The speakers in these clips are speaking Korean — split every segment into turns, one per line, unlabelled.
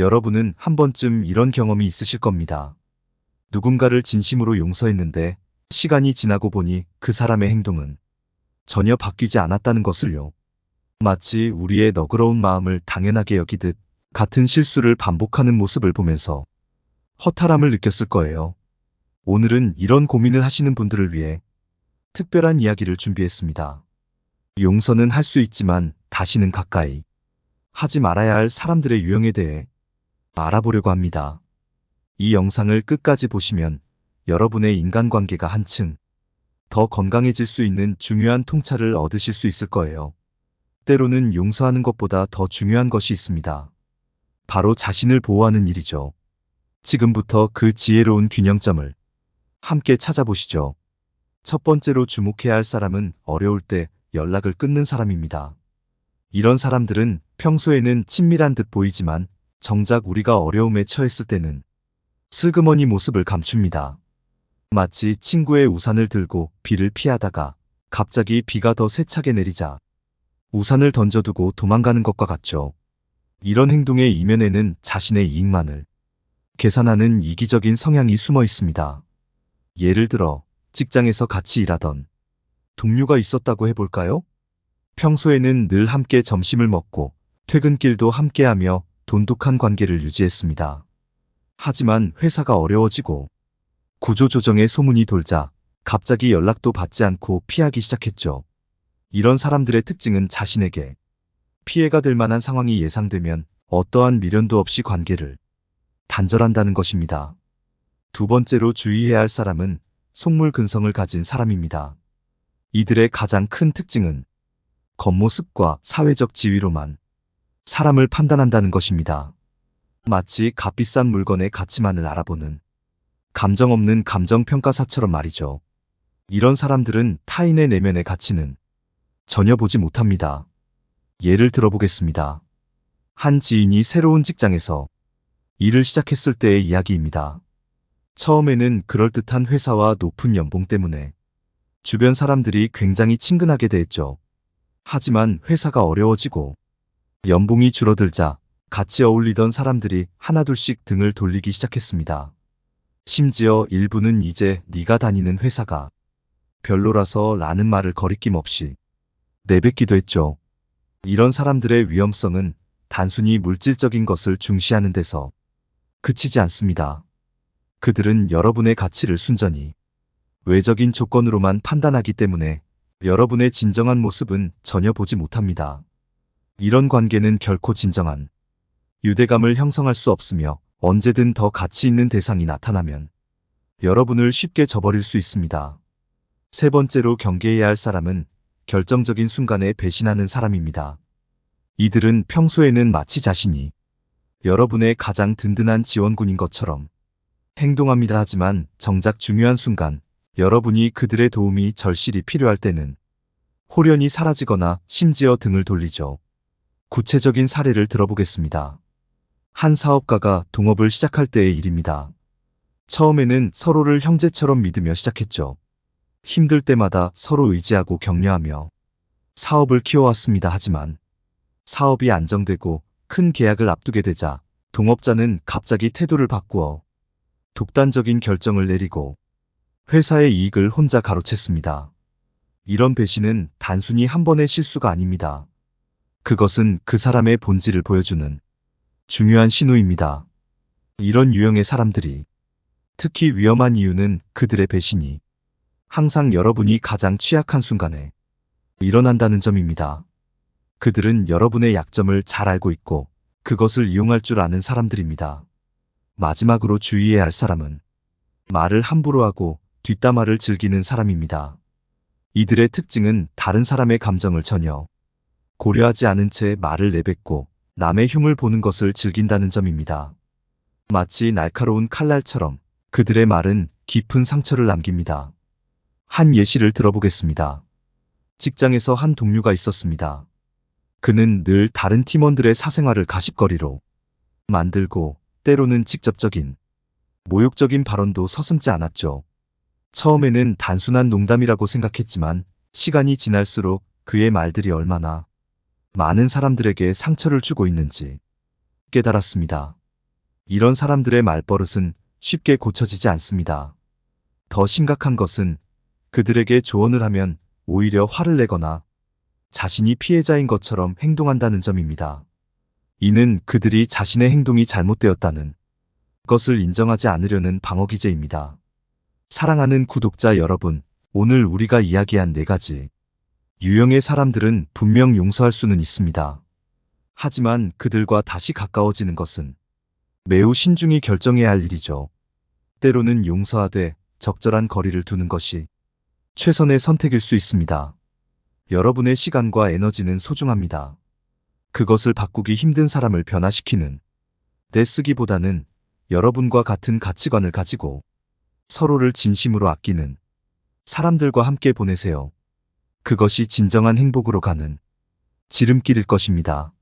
여러분은 한 번쯤 이런 경험이 있으실 겁니다. 누군가를 진심으로 용서했는데 시간이 지나고 보니 그 사람의 행동은 전혀 바뀌지 않았다는 것을요. 마치 우리의 너그러운 마음을 당연하게 여기듯 같은 실수를 반복하는 모습을 보면서 허탈함을 느꼈을 거예요. 오늘은 이런 고민을 하시는 분들을 위해 특별한 이야기를 준비했습니다. 용서는 할 수 있지만 다시는 가까이 하지 말아야 할 사람들의 유형에 대해 알아보려고 합니다. 이 영상을 끝까지 보시면 여러분의 인간관계가 한층 더 건강해질 수 있는 중요한 통찰을 얻으실 수 있을 거예요. 때로는 용서하는 것보다 더 중요한 것이 있습니다. 바로 자신을 보호하는 일이죠. 지금부터 그 지혜로운 균형점을 함께 찾아보시죠. 첫 번째로 주목해야 할 사람은 어려울 때 연락을 끊는 사람입니다. 이런 사람들은 평소에는 친밀한 듯 보이지만 정작 우리가 어려움에 처했을 때는 슬그머니 모습을 감춥니다. 마치 친구의 우산을 들고 비를 피하다가 갑자기 비가 더 세차게 내리자 우산을 던져두고 도망가는 것과 같죠. 이런 행동의 이면에는 자신의 이익만을 계산하는 이기적인 성향이 숨어 있습니다. 예를 들어 직장에서 같이 일하던 동료가 있었다고 해볼까요? 평소에는 늘 함께 점심을 먹고 퇴근길도 함께하며 돈독한 관계를 유지했습니다. 하지만 회사가 어려워지고 구조조정의 소문이 돌자 갑자기 연락도 받지 않고 피하기 시작했죠. 이런 사람들의 특징은 자신에게 피해가 될 만한 상황이 예상되면 어떠한 미련도 없이 관계를 단절한다는 것입니다. 두 번째로 주의해야 할 사람은 속물 근성을 가진 사람입니다. 이들의 가장 큰 특징은 겉모습과 사회적 지위로만 사람을 판단한다는 것입니다. 마치 값비싼 물건의 가치만을 알아보는 감정 없는 감정평가사처럼 말이죠. 이런 사람들은 타인의 내면의 가치는 전혀 보지 못합니다. 예를 들어보겠습니다. 한 지인이 새로운 직장에서 일을 시작했을 때의 이야기입니다. 처음에는 그럴듯한 회사와 높은 연봉 때문에 주변 사람들이 굉장히 친근하게 대했죠. 하지만 회사가 어려워지고 연봉이 줄어들자 같이 어울리던 사람들이 하나둘씩 등을 돌리기 시작했습니다. 심지어 일부는 이제 네가 다니는 회사가 별로라서 라는 말을 거리낌 없이 내뱉기도 했죠. 이런 사람들의 위험성은 단순히 물질적인 것을 중시하는 데서 그치지 않습니다. 그들은 여러분의 가치를 순전히 외적인 조건으로만 판단하기 때문에 여러분의 진정한 모습은 전혀 보지 못합니다. 이런 관계는 결코 진정한 유대감을 형성할 수 없으며 언제든 더 가치 있는 대상이 나타나면 여러분을 쉽게 저버릴 수 있습니다. 세 번째로 경계해야 할 사람은 결정적인 순간에 배신하는 사람입니다. 이들은 평소에는 마치 자신이 여러분의 가장 든든한 지원군인 것처럼 행동합니다 하지만 정작 중요한 순간 여러분이 그들의 도움이 절실히 필요할 때는 홀연히 사라지거나 심지어 등을 돌리죠. 구체적인 사례를 들어보겠습니다. 한 사업가가 동업을 시작할 때의 일입니다. 처음에는 서로를 형제처럼 믿으며 시작했죠. 힘들 때마다 서로 의지하고 격려하며 사업을 키워왔습니다. 하지만 사업이 안정되고 큰 계약을 앞두게 되자 동업자는 갑자기 태도를 바꾸어 독단적인 결정을 내리고 회사의 이익을 혼자 가로챘습니다. 이런 배신은 단순히 한 번의 실수가 아닙니다. 그것은 그 사람의 본질을 보여주는 중요한 신호입니다. 이런 유형의 사람들이 특히 위험한 이유는 그들의 배신이 항상 여러분이 가장 취약한 순간에 일어난다는 점입니다. 그들은 여러분의 약점을 잘 알고 있고 그것을 이용할 줄 아는 사람들입니다. 마지막으로 주의해야 할 사람은 말을 함부로 하고 뒷담화를 즐기는 사람입니다. 이들의 특징은 다른 사람의 감정을 전혀 고려하지 않은 채 말을 내뱉고 남의 흉을 보는 것을 즐긴다는 점입니다. 마치 날카로운 칼날처럼 그들의 말은 깊은 상처를 남깁니다. 한 예시를 들어보겠습니다. 직장에서 한 동료가 있었습니다. 그는 늘 다른 팀원들의 사생활을 가십거리로 만들고 때로는 직접적인 모욕적인 발언도 서슴지 않았죠. 처음에는 단순한 농담이라고 생각했지만 시간이 지날수록 그의 말들이 얼마나 많은 사람들에게 상처를 주고 있는지 깨달았습니다. 이런 사람들의 말버릇은 쉽게 고쳐지지 않습니다. 더 심각한 것은 그들에게 조언을 하면 오히려 화를 내거나 자신이 피해자인 것처럼 행동한다는 점입니다. 이는 그들이 자신의 행동이 잘못되었다는 것을 인정하지 않으려는 방어 기제입니다. 사랑하는 구독자 여러분, 오늘 우리가 이야기한 네 가지 유형의 사람들은 분명 용서할 수는 있습니다. 하지만 그들과 다시 가까워지는 것은 매우 신중히 결정해야 할 일이죠. 때로는 용서하되 적절한 거리를 두는 것이 최선의 선택일 수 있습니다. 여러분의 시간과 에너지는 소중합니다. 그것을 바꾸기 힘든 사람을 변화시키는 내 쓰기보다는 여러분과 같은 가치관을 가지고 서로를 진심으로 아끼는 사람들과 함께 보내세요. 그것이 진정한 행복으로 가는 지름길일 것입니다.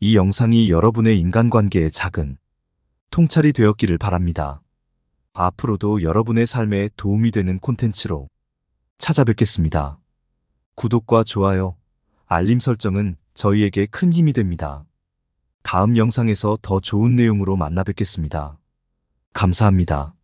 이 영상이 여러분의 인간관계에 작은 통찰이 되었기를 바랍니다. 앞으로도 여러분의 삶에 도움이 되는 콘텐츠로 찾아뵙겠습니다. 구독과 좋아요, 알림 설정은 저희에게 큰 힘이 됩니다. 다음 영상에서 더 좋은 내용으로 만나 뵙겠습니다. 감사합니다.